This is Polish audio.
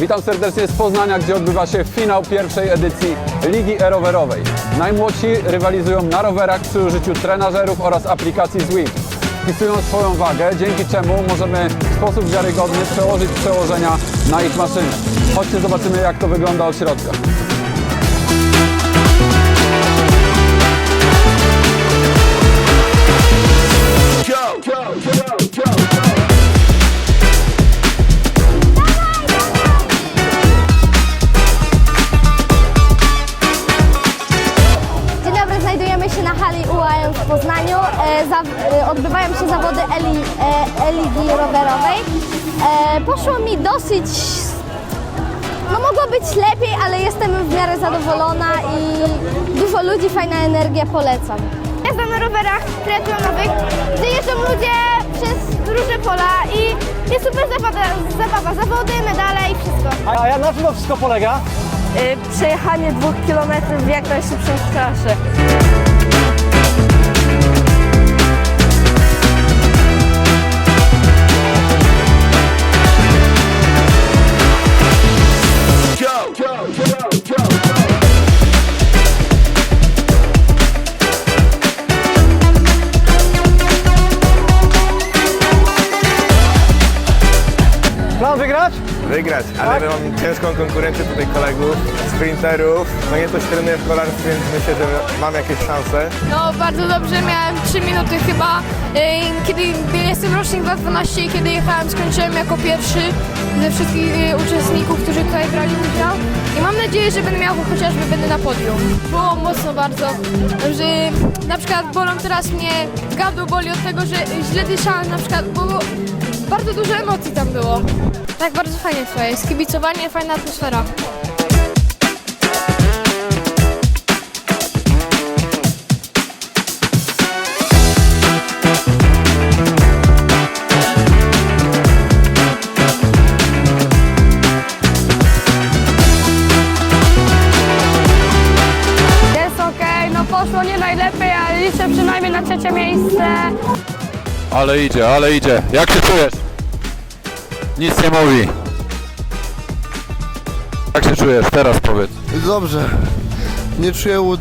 Witam serdecznie z Poznania, gdzie odbywa się finał pierwszej edycji Ligi E-Rowerowej. Najmłodsi rywalizują na rowerach przy użyciu trenażerów oraz aplikacji Zwift. Wpisują swoją wagę, dzięki czemu możemy w sposób wiarygodny przełożyć przełożenia na ich maszyny. Chodźcie zobaczymy jak to wygląda od środka. Na hali UAM w Poznaniu. E, za, e, odbywają się zawody Eli, e, Eligi rowerowej. E, poszło mi dosyć... No mogło być lepiej, ale jestem w miarę zadowolona i dużo ludzi, fajna energia, polecam. Jeżdżam na rowerach triatlonowych, gdzie jeżdżą ludzie przez różne pola i jest super zabawa, zabawa zawody, medale i wszystko. A, a na czym to wszystko polega? przejechanie dwóch kilometrów w jak najszybszym czasie. Thank you. Plan wygrać? wygrać, ale my mamy ciężką konkurencję tutaj kolegów, sprinterów. No nie coś trenuję w kolarstwie, więc myślę, że mam jakieś szanse. No bardzo dobrze, miałem 3 minuty chyba. Kiedy jestem rocznik 2012 i kiedy jechałem, skończyłem jako pierwszy ze wszystkich yy, uczestników, którzy tutaj brali udział. I mam nadzieję, że będę miał chociażby będę na podium. Było mocno bardzo, że na przykład bolą teraz mnie gardło boli od tego, że źle dyszałem na przykład, bo bardzo dużo emocji tam było. Tak, bardzo fajnie tutaj jest. Kibicowanie, fajna atmosfera. Jest okej, no poszło nie najlepiej, ale liczę przynajmniej na trzecie miejsce. Ale idzie, ale idzie. Jak się czujesz? Nic nie mówi. Jak się czujesz? Teraz powiedz. Dobrze. Nie czuję łód.